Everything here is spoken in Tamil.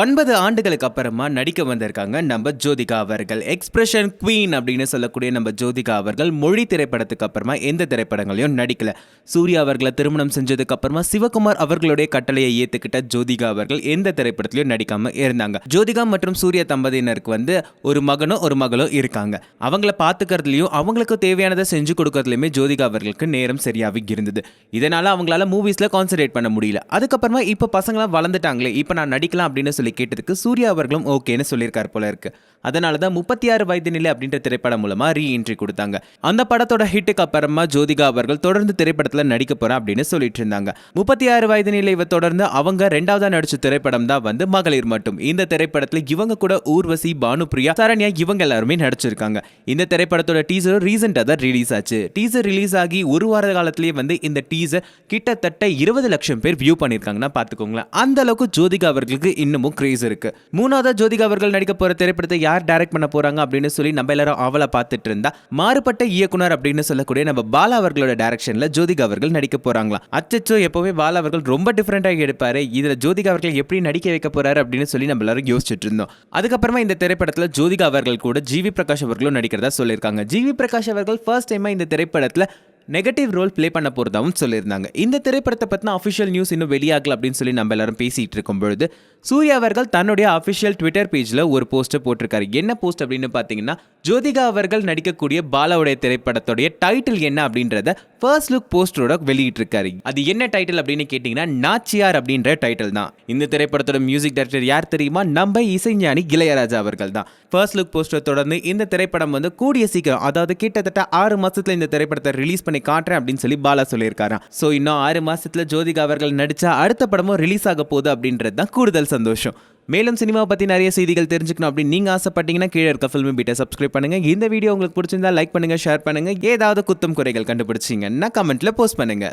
ஒன்பது ஆண்டுகளுக்கு அப்புறமா நடிக்க வந்திருக்காங்க நம்ம ஜோதிகா அவர்கள். எக்ஸ்பிரஷன் குவீன் அப்படின்னு சொல்லக்கூடிய நம்ம ஜோதிகா அவர்கள் மொழி திரைப்படத்துக்கு அப்புறமா எந்த திரைப்படங்களையும் நடிக்கல. சூர்யா அவர்களை திருமணம் செஞ்சதுக்கு அப்புறமா சிவகுமார் அவர்களுடைய கட்டளையை ஏத்துக்கிட்ட ஜோதிகா அவர்கள் எந்த திரைப்படத்திலையும் நடிக்காம இருந்தாங்க. ஜோதிகா மற்றும் சூர்யா தம்பதியினருக்கு வந்து ஒரு மகனும் ஒரு மகளும் இருக்காங்க. அவங்கள பார்த்துக்கிறதுலையும் அவங்களுக்கு தேவையானதை செஞ்சு கொடுக்கறதுலையுமே ஜோதிகா அவர்களுக்கு நேரம் சரியாகவே இருந்தது. இதனால அவங்களால மூவிஸ்ல கான்சென்ட்ரேட் பண்ண முடியல. அதுக்கப்புறமா இப்போ பசங்களாம் வளர்ந்துட்டாங்களே இப்போ நான் நடிக்கலாம் அப்படின்னு சொல்லி கேட்டதுக்கு சூர்யா அவர்களும் ஓகேன்னு சொல்லியிருக்கார் போல இருக்கு. அதனால தான் முப்பத்தி ஆறு வயது நிலை அப்படின்ற திரைப்படம் மூலமா ரீஎன்ட்ரி கொடுத்தாங்க. அந்த படத்தோட ஹிட்டுக்கு அப்புறமா ஜோதிகா அவர்கள் தொடர்ந்து திரைப்படத்தில் நடிக்க போறேன் அப்படின்னு சொல்லிட்டு இருந்தாங்க. முப்பத்தி ஆறு வயது நிலைவை தொடர்ந்து அவங்க ரெண்டாவதா நடிச்ச திரைப்படம் தான் வந்து மகளிர் மட்டும். இந்த திரைப்படத்தில் இவங்க கூட ஊர்வசி பானுப்ரியா சரண்யா இவங்க எல்லாருமே நடிச்சிருக்காங்க. இந்த திரைப்படத்தோட டீசர் ரீசெண்டாக தான் ரிலீஸ் ஆச்சு. டீசர் ரிலீஸ் ஆகி ஒரு வார காலத்திலேயே வந்து இந்த டீசர் கிட்டத்தட்ட இருபது லட்சம் பேர் வியூ பண்ணியிருக்காங்கன்னா பார்த்துக்கோங்களேன். அந்த அளவுக்கு ஜோதிகா அவர்களுக்கு இன்னமும் கிரேஸ் இருக்கு. மூணாவதா ஜோதிகா அவர்கள் நடிக்க போற திரைப்படத்தை யார் டைரக்ட் பண்ண போறாங்க அப்படின்னு சொல்லி நம்ம எல்லாரும் அவளை பார்த்துட்டு இருந்தா மாறுபட்ட இயக்குனர் அப்படின்னு சொல்லக்கூடிய நம்ம பாலா அவர்களோட டைரக்ஷன்ல ஜோதிகா அவர்கள் நடிக்க போறாங்களா அச்சச்சோ எப்பவுமே பாலா அவர்கள் ரொம்ப டிஃப்ரெண்டாக எடுப்பாரு. இதுல ஜோதிகா அவர்கள் எப்படி நடிக்க வைக்க போறாரு அப்படின்னு சொல்லி நம்ம எல்லாரும் யோசிச்சுட்டு இருந்தோம். அதுக்கப்புறமா இந்த திரைப்படத்துல ஜோதிகா அவர்கள் கூட ஜிவி பிரகாஷ் அவர்களும் நடிக்கிறதா சொல்லியிருக்காங்க. ஜிவி பிரகாஷ் அவர்கள் ஃபர்ஸ்ட் டைமா இந்த திரைப்படத்துல நெகட்டிவ் ரோல் ப்ளே பண்ண போகிறதாவும் சொல்லியிருந்தாங்க. இந்த திரைப்படத்தை பற்றின அஃபிஷியல் நியூஸ் இன்னும் வெளியாகல அப்படின்னு சொல்லி நம்ம எல்லாரும் பேசிகிட்டு இருக்கும் பொழுது சூர்யா அவர்கள் தன்னுடைய அஃபிஷியல் ட்விட்டர் பேஜில் ஒரு போஸ்ட்டை போட்டிருக்காரு. என்ன போஸ்ட் அப்படின்னு பார்த்தீங்கன்னா ஜோதிகா அவர்கள் நடிக்கக்கூடிய பாலாவுடைய திரைப்படத்துடைய டைட்டில் என்ன அப்படின்றத ஃபர்ஸ்ட் லுக் போஸ்டரோட வெளியிட்டிருக்காரு. அது என்ன டைட்டில் அப்படின்னு கேட்டிங்கன்னா நாச்சியார் அப்படின்ற டைட்டில் தான். இந்த திரைப்படத்தோட மியூசிக் டைரக்டர் யார் தெரியுமா? நம்ம இசைஞானி இளையராஜா அவர்கள் தான். ஃபர்ஸ்ட் லுக் போஸ்டர் தொடர்ந்து இந்த திரைப்படம் வந்து கூடிய சீக்கிரம் அதாவது கிட்டத்தட்ட ஆறு மாதத்தில் இந்த திரைப்படத்தை ரிலீஸ் பண்ணி காட்டுறேன் அப்படின்னு சொல்லி பாலா சொல்லியிருக்காராம். ஸோ இன்னும் ஆறு மாதத்தில் ஜோதிகா அவர்கள் நடித்த அடுத்த படமும் ரிலீஸ் ஆக போகுது அப்படின்றது தான் கூடுதல் சந்தோஷம். மேலும் சினிமா பற்றி நிறைய செய்திகள் தெரிஞ்சுக்கணும் அப்படின்னு நீங்கள் ஆசைப்பட்டீங்கன்னா கீழே இருக்க ஃபில்ம் பீட்டை சப்ஸ்கிரைப் பண்ணுங்க. இந்த வீடியோ உங்களுக்கு பிடிச்சிருந்தா லைக் பண்ணுங்க ஷேர் பண்ணுங்க. ஏதாவது குத்தம் குறைகள் கண்டுபிடிச்சிங்கன்னா கமெண்ட்ல போஸ்ட் பண்ணுங்க.